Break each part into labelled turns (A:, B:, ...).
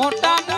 A: મોટા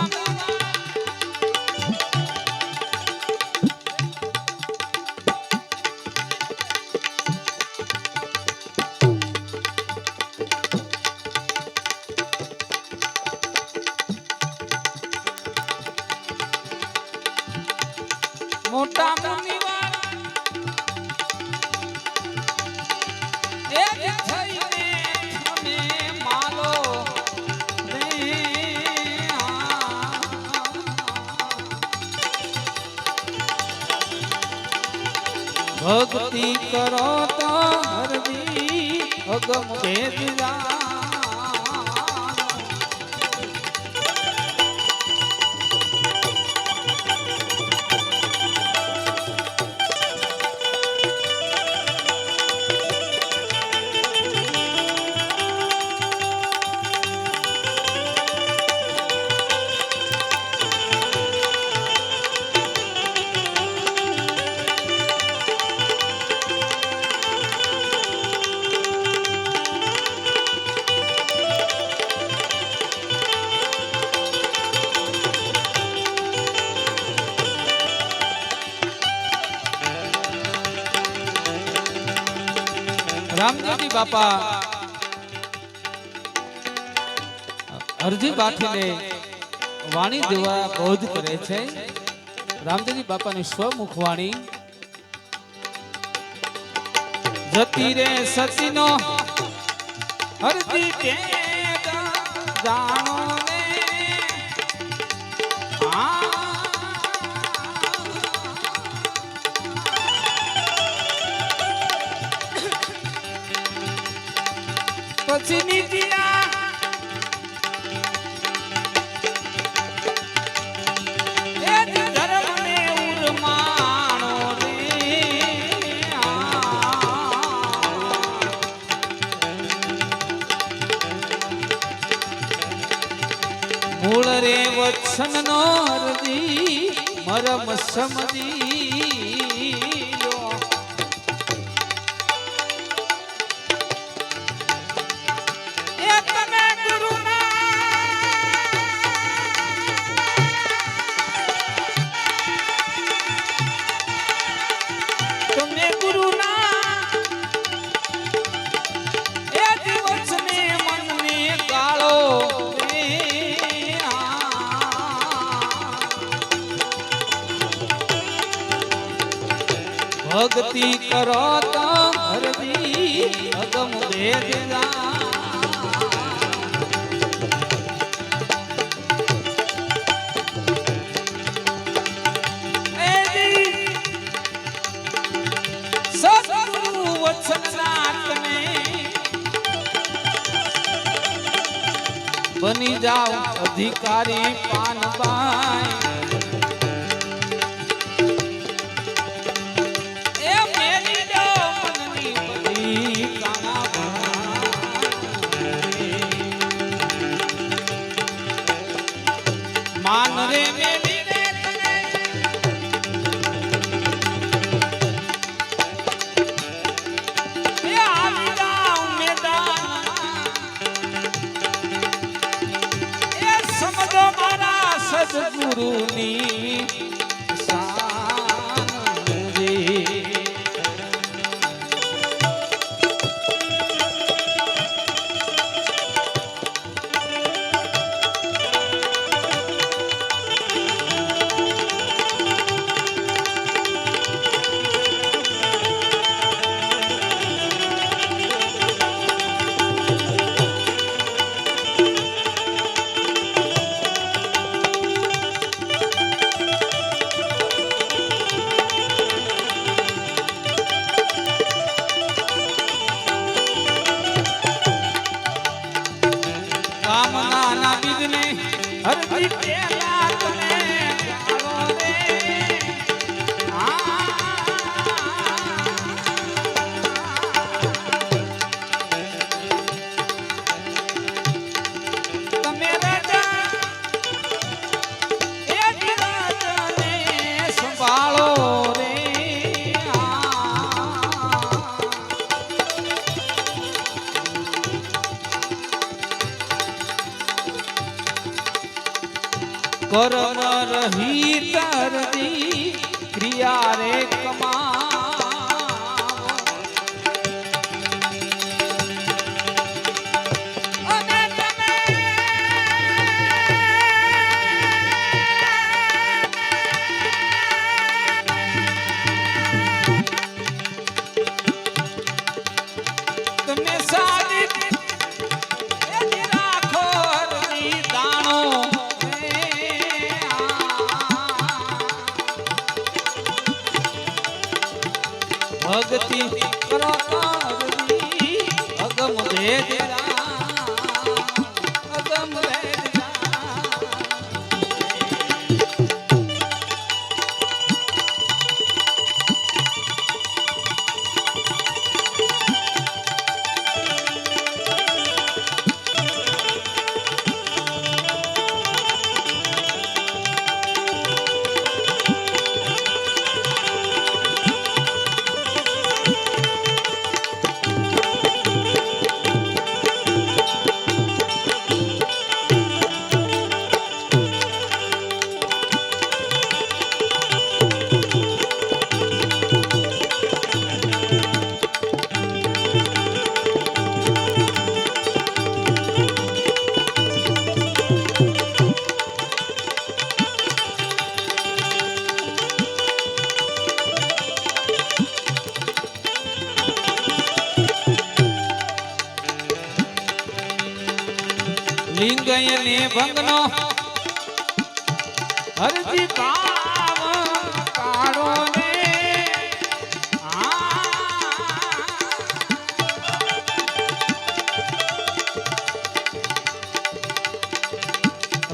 A: કરો તો હરજી અગમ ભેદ જાણો. રામદેવજી બાપા. અરજી બાઠીને વાણી દેવા બોધ કરે છે. રામદેવજી બાપાની સ્વમુખ વાણી. જતી રે સતીનો. હરજી જાણો. મૂળ રે વત્સન નો હરદી મરમ સમજી. ભક્તિ કરો તો હરદી અગમ સદગુરુ વચનનાથને બની જાઓ અધિકારી પાનબાઈ. હરજી પેલા તમે કર્મ રહી હરદી ક્રિયા રે કમાવો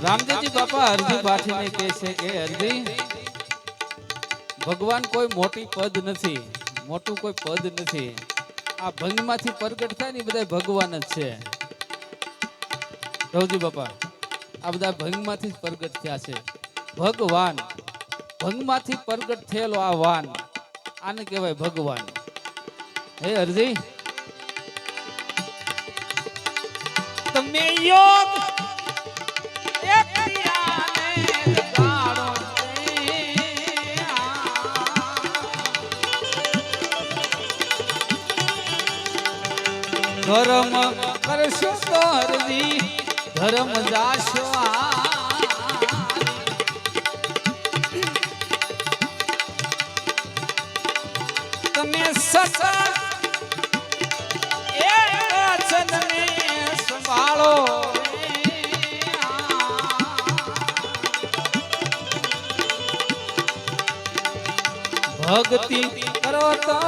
A: રામદેવજી બાપા અરજી પાઠીને કહે છે કે અરજી, ભગવાન કોઈ મોટી પદ નથી, મોટું કોઈ પદ નથી. આ ભંગમાંથી પ્રગટ થાય ને બધા ભગવાન જ છે. રવજી બાપા, આ બધા ભંગમાંથી જ પ્રગટ થયા છે. ભગવાન. ભંગમાંથી પ્રગટ થયેલો આ વાન, આને કહેવાય ભગવાન. હે અરજી? તમે યોગ. ધર્મ કરશો તો હરજી ધર્મ જાશો આ. તમે સત એ વચનને સંભાળો ભક્તિ કરો તો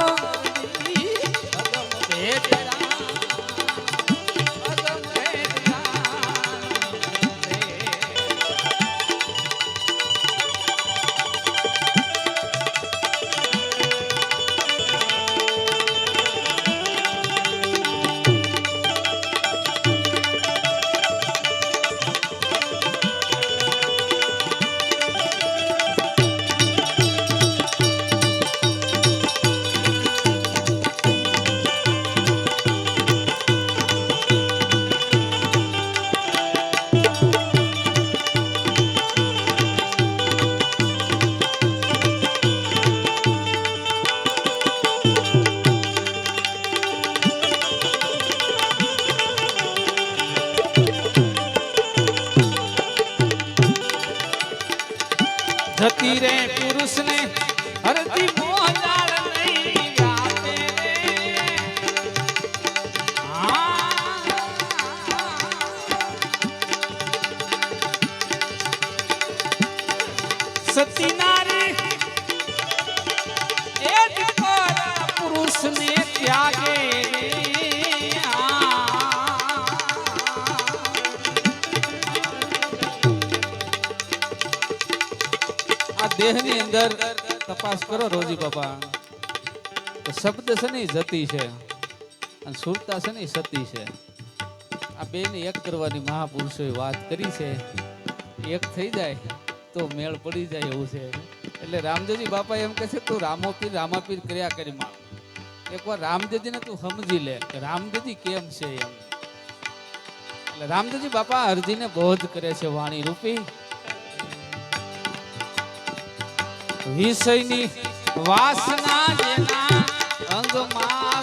A: આ દેહની અંદર તપાસ કરો રોજી બાપા. શબ્દ છે ને જતી છે અને સુરતા છે ને સતી છે. આ બે ને એક કરવાની મહાપુરુષોએ વાત કરી છે. એક થઈ જાય તો મેળ પડી જાય એવું છે. એટલે રામદેવજી બાપા એમ કહે છે, તું રામોપીર, રામાપીર કર્યા કરી માં એકવાર રામદેવજીને તું સમજી લે કે કેમ છે એમ. એટલે રામદેવજી બાપા અરજીને બોધ કરે છે વાણી રૂપી વિષયની વાસના જેના અંગમાં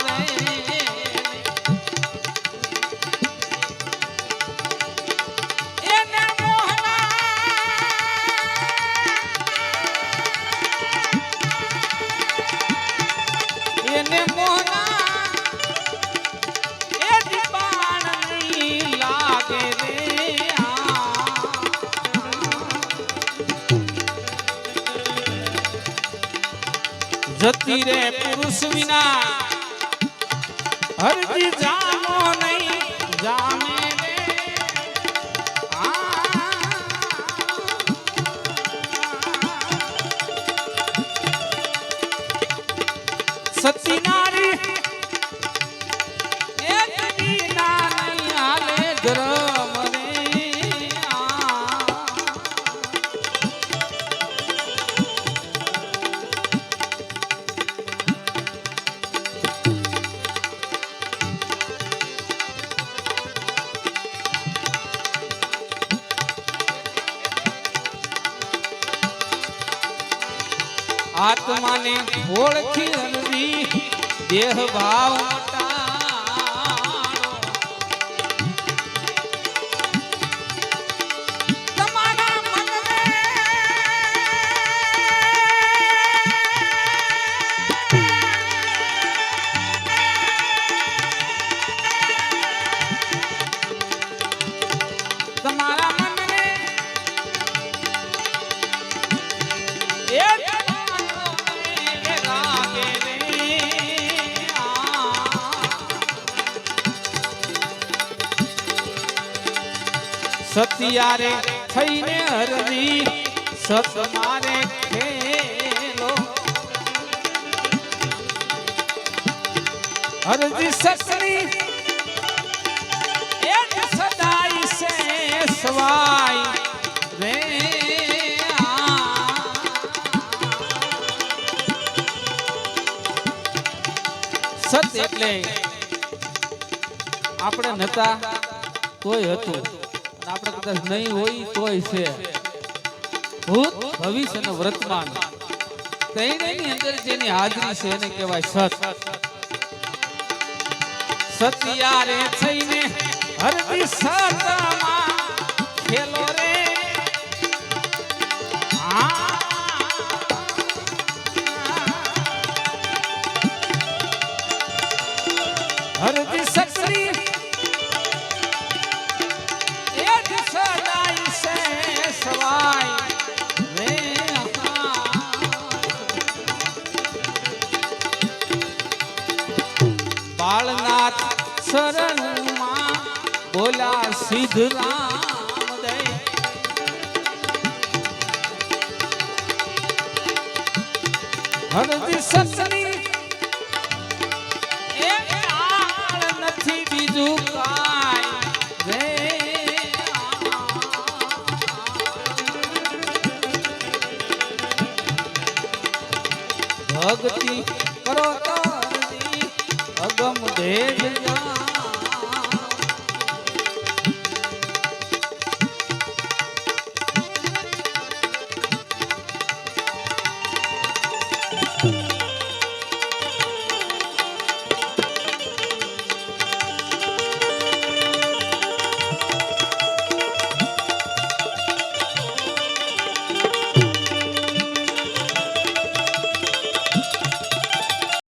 A: જતી રે પુરુષ વિના. હરજી જામો નહીં જામે દેહ ભાવ સતિયારે થઈને હરવી સત મારે ખેલો. હરજી સસરી એ જ સદાઈ સે સવાઈ રે સત એટલે આપણે નતા તોય હતું. અને આપણે કદાચ નહીં હોય તોય છે. ભૂત ભવિષ્ય અને વર્તમાન. ત્રણેયની અંદર જેની હાજરી છે એને કહેવાય સત. સત્યારે થઈને હરદી સતમાં બોલા સિદ્ધ રામ નથી બીજું રે ભક્તિ કરો તો અગમ દેવ જા.